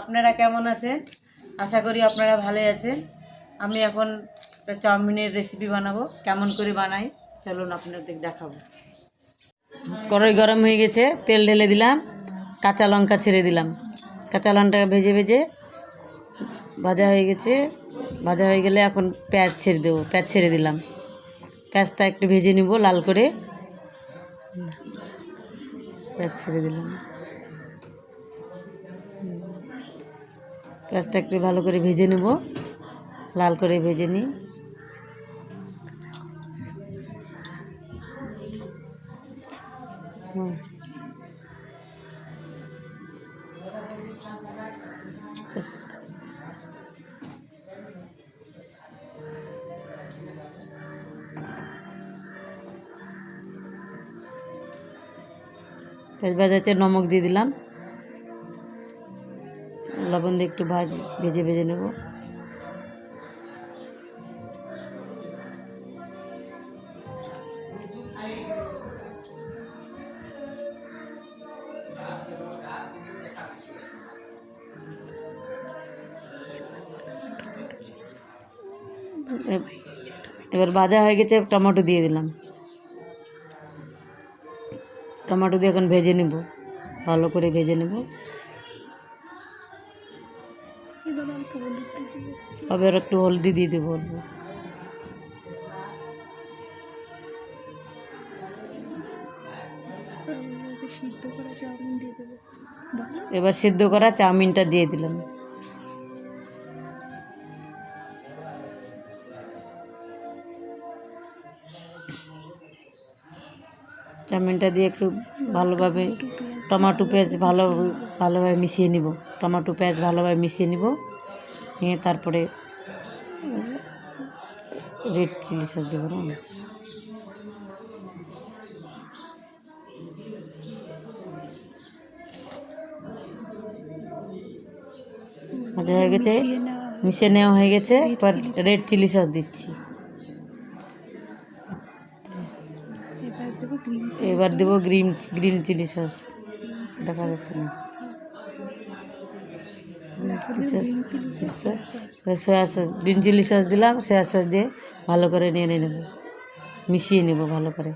আপনারা কেমন আছেন? আশা করি আপনারা ভালোই আছেন। আমি এখন চাউমিনের রেসিপি বানাবো। কেমন করে বানাই? চলুন আপনাদের দেখাবো। কড়াই গরম হয়ে গেছে, তেল ঢেলে দিলাম, কাঁচা লঙ্কা ছেড়ে দিলাম। কাঁচা লঙ্কা ভেজে ভেজে ভাজা হয়ে গেছে। ভাজা হয়ে গেলে এখন পেঁয়াজ ছেড়ে দেবো, পেঁয়াজ ছেড়ে দিলাম। পেঁয়াজটা একটু ভেজে নিব, লাল করে। পেঁয়াজ ছেড়ে দিলাম। পেঁয়াজটা একটু ভালো করে ভেজে নেব। লাল করে ভেজে নিই। পেঁয়াজ ভাজাচ্ছে নমক দিয়ে দিলাম। লবণ দিয়ে একটু ভাজ, ভেজে ভেজে নেব। এবার ভাজা হয়ে গেছে, টমেটো দিয়ে দিলাম। টমেটো দিয়ে এখন ভেজে নেব, ভালো করে ভেজে নেব। আবার একটু হলদি দিয়ে দেবো এবার সিদ্ধ করা চাউমিনটা দিয়ে দিলাম। চাউমিনটা দিয়ে একটু ভালোভাবে টমাটো পেঁয়াজ ভালো ভালোভাবে মিশিয়ে নিব। টমাটো পেঁয়াজ ভালোভাবে মিশিয়ে নিব। নিয়ে তারপরে রেড চিলি সস দেবো না ভাজা হয়ে গেছে। মিশে নেওয়া হয়ে গেছে। এবার রেড চিলি সস দিচ্ছি। এবার দেবো গ্রিন গ্রিন চিলি সস। দেখা যাচ্ছে না। Soya sauce green chilli sauce দিলাম, সয়া সস দিয়ে ভালো করে নিয়ে নেব। মিশিয়ে নেব ভালো করে।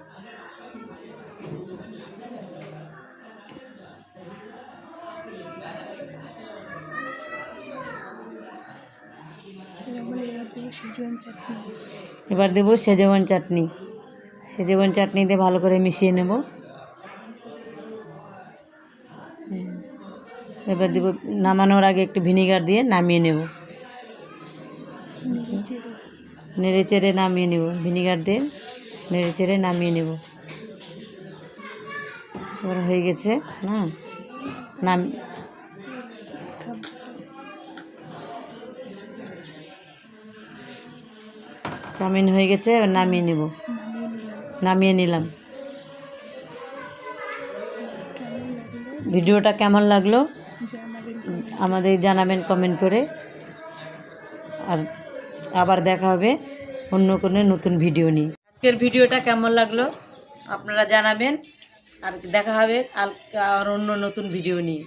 এবার দেবো সেজওয়ান চাটনি। সেজওয়ান চাটনি দিয়ে ভালো করে মিশিয়ে নেব। এবার দেবো, নামানোর আগে একটু ভিনিগার দিয়ে নামিয়ে নেব। নেড়ে চেড়ে নামিয়ে নেব, ভিনিগার দিয়ে নেড়ে চেড়ে নামিয়ে নেব। এবার হয়ে গেছে না নাম চাউমিন হয়ে গেছে, এবার নামিয়ে নেব। নামিয়ে নিলাম। ভিডিওটা কেমন লাগল? আমাদের জানাবেন কমেন্ট করে। আর আবার দেখা হবে অন্য কোনো নতুন ভিডিও নিয়ে। আজকের ভিডিওটা কেমন লাগল? আপনারা জানাবেন। আর দেখা হবে আর অন্য নতুন ভিডিও নিয়ে।